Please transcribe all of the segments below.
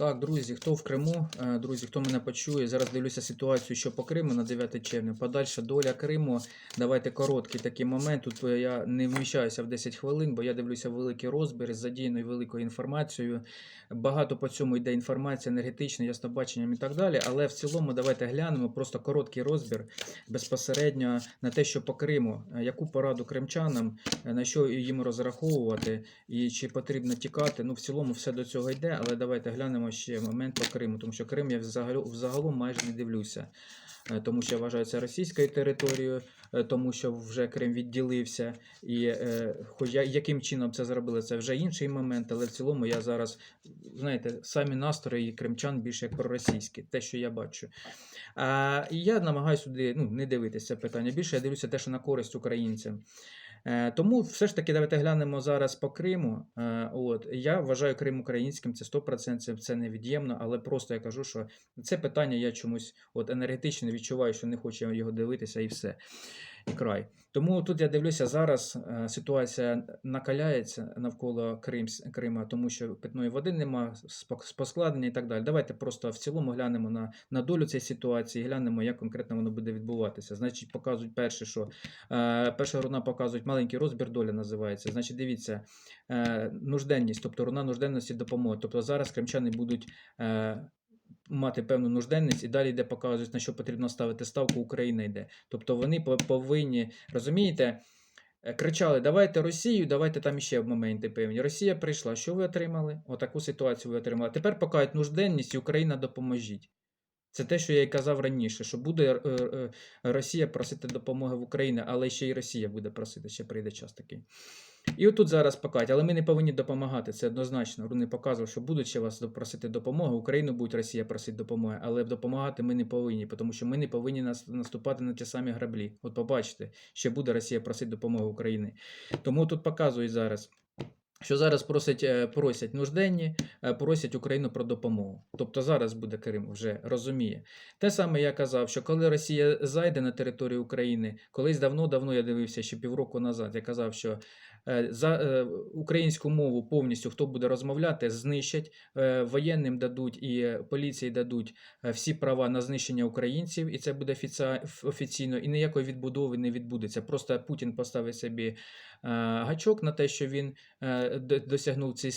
Так, друзі, хто в Криму, е, друзі, хто мене почує, зараз дивлюся ситуацію, що по Криму на 9 червня. Подальша доля Криму. Давайте короткий такий момент. Тут е, я не вміщаюся в 10 хвилин, бо я дивлюся великий розбір з задіяною великою інформацією. Багато по цьому йде інформація енергетична, яснобаченням і так далі. Але в цілому давайте глянемо просто короткий розбір безпосередньо на те, що по Криму, Е, яку пораду кримчанам, на що їм розраховувати і чи потрібно тікати. Ну, в цілому все до цього йде, але давайте глянемо ще момент по Криму, тому що Крим я взагалом майже не дивлюся. Е, Тому що я вважаю це російською територією, е, тому що вже Крим відділився. І е, хоч яким чином це зробили, це вже інший момент, але в цілому я зараз, знаєте, самі настрої кримчан більше як проросійські, те, що я бачу. А, я намагаюся сюди ну, не дивитися питання. Більше я дивлюся те, що на користь українцям. Е, Тому все ж таки давайте глянемо зараз по Криму. Е, От я вважаю Крим українським, це 100%, це, невід'ємно, але просто я кажу, що це питання я чомусь от енергетично відчуваю, що не хочу його дивитися, і все. Край. Тому тут я дивлюся, зараз е, ситуація накаляється навколо Кримс, Крима, тому що питної води нема, поскладення і так далі. Давайте просто в цілому глянемо на, на долю цієї ситуації, глянемо, як конкретно воно буде відбуватися. Значить, показують перше, що е, перша руна показують маленький розбір доля називається. Значить, дивіться, е, нужденність, тобто руна нужденності допомоги. Тобто зараз кримчани будуть. Е, Мати певну нужденність, і далі йде показують, на що потрібно ставити ставку, Україна йде. Тобто вони повинні, розумієте, е, кричали: давайте Росію, давайте там ще моменти певні. Росія прийшла. Що ви отримали? Отаку ситуацію ви отримали. Тепер покажуть нужденність, і Україна допоможіть. Це те, що я й казав раніше, що буде е, е, Росія просити допомоги в Україні, але ще й Росія буде просити, ще прийде час такий. І отут зараз покажуть, але ми не повинні допомагати. Це однозначно. Руни показував, що будуть ще вас просити допомоги. Україну буде Росія просити допомоги, але допомагати ми не повинні, тому що ми не повинні нас- наступати на ті самі граблі. От побачите, ще буде Росія просити допомоги України. Тому тут показують зараз. Що зараз просять, е, просять нужденні, е, просять Україну про допомогу. Тобто зараз буде Крим вже розуміє. Те саме я казав, що коли Росія зайде на територію України, колись давно-давно я дивився ще півроку назад. Я казав, що за е, українську мову повністю хто буде розмовляти, знищать е, воєнним дадуть і е, поліції дадуть е, всі права на знищення українців, і це буде офіційно, і ніякої відбудови не відбудеться. Просто Путін поставить собі е, гачок на те, що він е, досягнув ці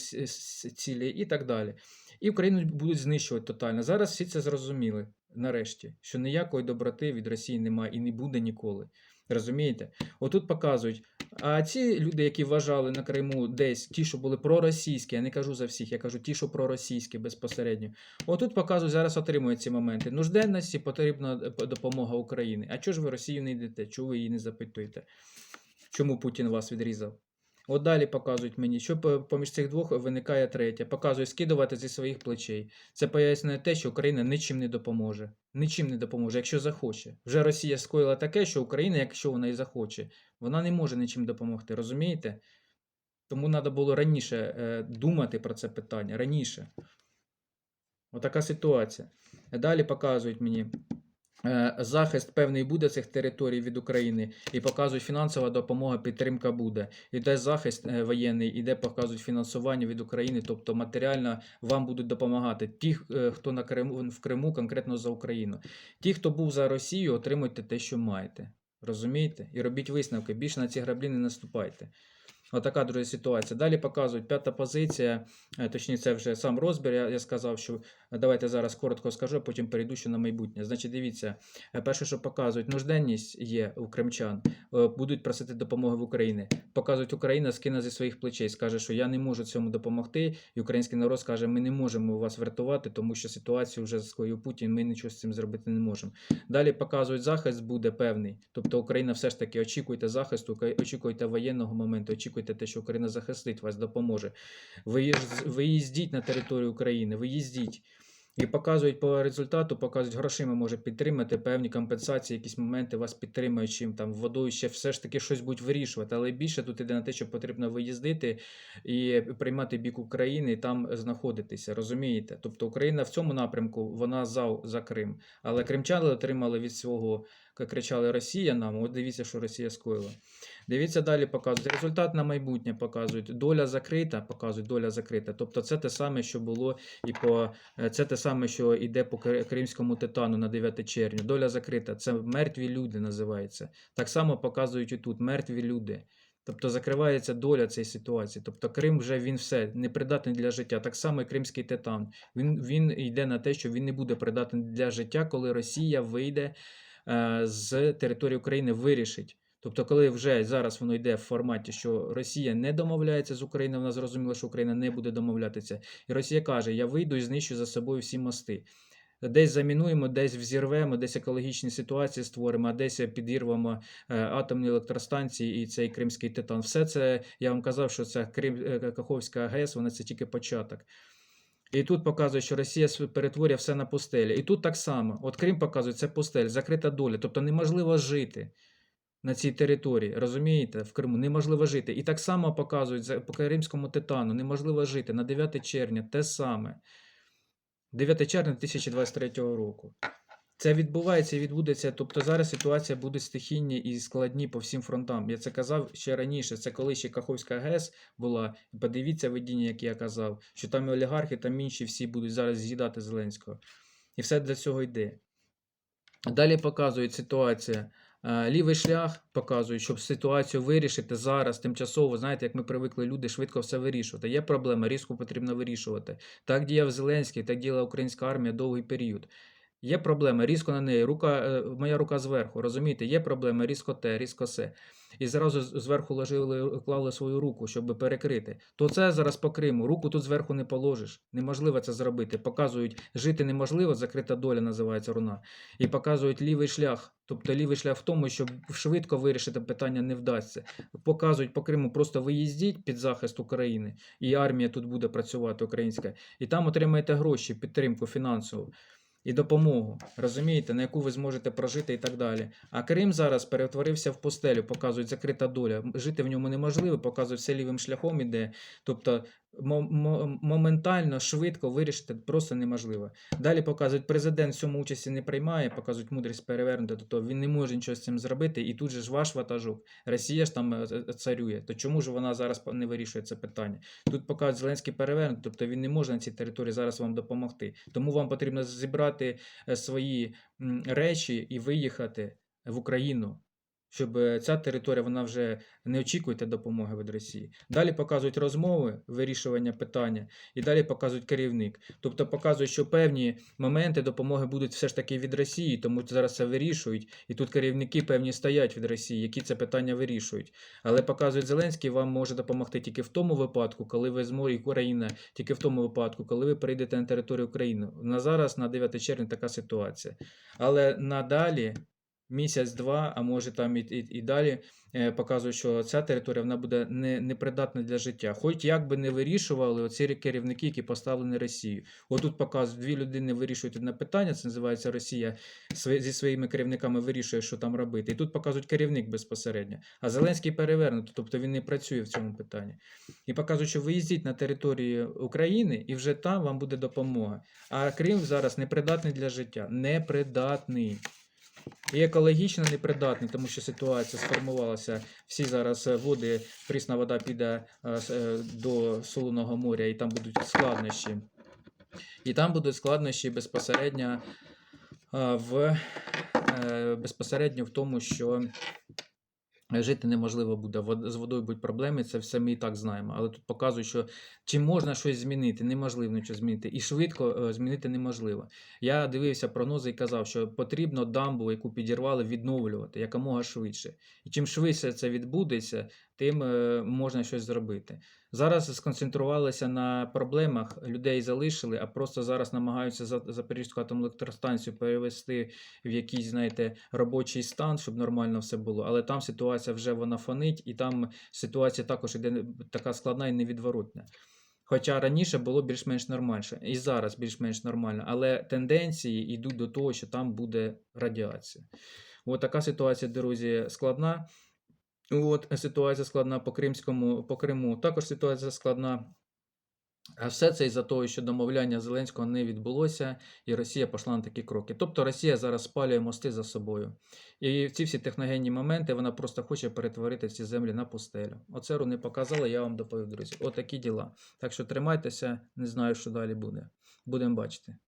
цілі, і так далі. І Україну будуть знищувати тотально. Зараз всі це зрозуміли нарешті, що ніякої доброти від Росії немає і не буде ніколи. Розумієте? Отут показують. А ці люди, які вважали на Криму десь ті, що були проросійські, я не кажу за всіх, я кажу ті, що проросійські безпосередньо. Отут показують, зараз отримують ці моменти. Нужденності потрібна допомога Україні. А чого ж ви Росію не йдете? Чого ви її не запитуєте? Чому Путін вас відрізав? От далі показують мені, що поміж цих двох виникає третє. Показує скидувати зі своїх плечей. Це пояснює те, що Україна нічим не допоможе. Нічим не допоможе, якщо захоче. Вже Росія скоїла таке, що Україна, якщо вона і захоче, вона не може нічим допомогти. Розумієте? Тому треба було раніше е, думати про це питання. Раніше. Отака ситуація. Далі показують мені. Е, Захист певний буде цих територій від України і показують фінансова допомога, підтримка буде. Іде захист е, воєнний, іде показують фінансування від України, тобто матеріально вам будуть допомагати. Ті, е, хто на Криму в Криму, конкретно за Україну. Ті, хто був за Росію, отримуйте те, що маєте. Розумієте? І робіть висновки. Більше на ці граблі не наступайте. Отака друга ситуація. Далі показують п'ята позиція, е, точніше, це вже сам розбір. Я, я сказав, що е, давайте зараз коротко скажу, а потім перейду ще на майбутнє. Значить, дивіться, е, перше, що показують, нужденність є у кримчан, будуть просити допомоги в Україні. Показують, Україна скине зі своїх плечей, скаже, що я не можу цьому допомогти. І український народ скаже, ми не можемо вас врятувати, тому що ситуацію вже скоїв Путін, ми нічого з цим зробити не можемо. Далі показують, захист буде певний. Тобто Україна все ж таки очікуйте захисту, очікуйте воєнного моменту, очікуйте те, що Україна захистить вас, допоможе. Виїздіть на територію України, виїздіть. І показують по результату, показують грошима може підтримати певні компенсації, якісь моменти вас підтримують, чим там водою ще все ж таки щось будуть вирішувати. Але більше тут іде на те, що потрібно виїздити і приймати бік України і там знаходитися. Розумієте? Тобто Україна в цьому напрямку вона за, за Крим. Але кримчани отримали від свого кричали Росія нам, от дивіться, що Росія скоїла. Дивіться далі, показують. Результат на майбутнє показують. Доля закрита, показують, доля закрита. Тобто це те саме, що було і по е, це те саме, що йде по Кри- Кримському титану на 9 червня. Доля закрита. Це мертві люди називається. Так само показують і тут мертві люди. Тобто закривається доля цієї ситуації. Тобто Крим вже він все непридатний для життя. Так само і Кримський титан. Він, він йде на те, що він не буде придатний для життя, коли Росія вийде з території України, вирішить. Тобто, коли вже зараз воно йде в форматі, що Росія не домовляється з Україною, вона зрозуміла, що Україна не буде домовлятися. І Росія каже: Я вийду і знищу за собою всі мости. Десь замінуємо, десь взірвемо, десь екологічні ситуації створимо, а десь підірвемо е, атомні електростанції і цей Кримський титан. Все це я вам казав, що це Крим, е, Каховська АГС, вона це тільки початок. І тут показує, що Росія перетворює все на пустелі. І тут так само. От Крим показує, це пустель, закрита доля. Тобто неможливо жити на цій території. Розумієте, в Криму неможливо жити. І так само показують по Кримському титану, неможливо жити на 9 червня, те саме. 9 червня 2023 року. Це відбувається і відбудеться. Тобто зараз ситуація буде стихійні і складні по всім фронтам. Я це казав ще раніше. Це коли ще Каховська ГЕС була. Подивіться видіння, яке я казав, що там і олігархи, там інші всі будуть зараз з'їдати Зеленського. І все для цього йде. Далі показують ситуація. Е, Лівий шлях показують, щоб ситуацію вирішити зараз, тимчасово, знаєте, як ми привикли люди швидко все вирішувати. Є проблема, різко потрібно вирішувати. Так діяв Зеленський, так діяла українська армія довгий період. Є проблема, різко на неї, рука, е, моя рука зверху. Розумієте, є проблема, різко те, різко се. І зразу зверху ложили, клали свою руку, щоб перекрити. То це зараз по Криму. Руку тут зверху не положиш. Неможливо це зробити. Показують, жити неможливо, закрита доля називається руна. І показують лівий шлях. Тобто лівий шлях в тому, що швидко вирішити питання не вдасться. Показують по Криму, просто виїздіть під захист України, і армія тут буде працювати українська. І там отримаєте гроші, підтримку фінансову і допомогу, розумієте, на яку ви зможете прожити і так далі. А Крим зараз перетворився в пустелю, показують закрита доля. Жити в ньому неможливо, показують все лівим шляхом іде. Тобто моментально, швидко вирішити просто неможливо. Далі показують, президент в цьому участі не приймає, показують мудрість перевернути, тобто він не може нічого з цим зробити, і тут же ж ваш ватажок. Росія ж там е, е, царює. То чому ж вона зараз не вирішує це питання? Тут показують Зеленський перевернути, тобто він не може на цій території зараз вам допомогти. Тому вам потрібно зібрати е, свої речі і виїхати в Україну. Щоб е, ця територія вона вже не очікуйте допомоги від Росії. Далі показують розмови, вирішування питання, і далі показують керівник. Тобто показують, що певні моменти допомоги будуть все ж таки від Росії, тому зараз це вирішують. І тут керівники певні стоять від Росії, які це питання вирішують. Але показують Зеленський вам може допомогти тільки в тому випадку, коли ви зможете, Україна, тільки в тому випадку, коли ви прийдете на територію України. На зараз, на 9 червня, така ситуація. Але надалі. Місяць-два, а може там і, і, і далі е, показують, що ця територія вона буде не, непридатна для життя. Хоч як би не вирішували оці керівники, які поставлені Росією. Отут показують, дві людини вирішують одне питання, це називається Росія зі своїми керівниками вирішує, що там робити. І тут показують керівник безпосередньо. А Зеленський перевернутий, тобто він не працює в цьому питанні. І показують, що виїздіть на територію України, і вже там вам буде допомога. А Крим зараз непридатний для життя. Непридатний. І екологічно непридатний, тому що ситуація сформувалася. Всі зараз е, води, прісна вода піде е, е, до Солоного моря, і там будуть складнощі. І там будуть складнощі безпосередньо в, безпосередньо в тому, що жити неможливо буде. З водою будуть проблеми, це все ми і так знаємо. Але тут показують, що чи можна щось змінити, неможливо нічого змінити. І швидко е, змінити неможливо. Я дивився прогнози і казав, що потрібно дамбу, яку підірвали, відновлювати якомога швидше. І чим швидше це відбудеться, тим е, можна щось зробити. Зараз сконцентрувалися на проблемах, людей залишили, а просто зараз намагаються Запорізьку атомну електростанцію перевести в якийсь, знаєте, робочий стан, щоб нормально все було. Але там ситуація вже вона фонить, і там ситуація також іде така складна і невідворотна. Хоча раніше було більш-менш нормально, і зараз більш-менш нормально, але тенденції йдуть до того, що там буде радіація. От така ситуація, друзі, складна. От ситуація складна по Кримському, по Криму. Також ситуація складна А все це із-за того, що домовляння Зеленського не відбулося, і Росія пішла на такі кроки. Тобто Росія зараз спалює мости за собою. І ці всі техногенні моменти вона просто хоче перетворити ці землі на пустелю. Оце не показала, я вам доповів, друзі. Отакі діла. Так що тримайтеся, не знаю, що далі буде. Будемо бачити.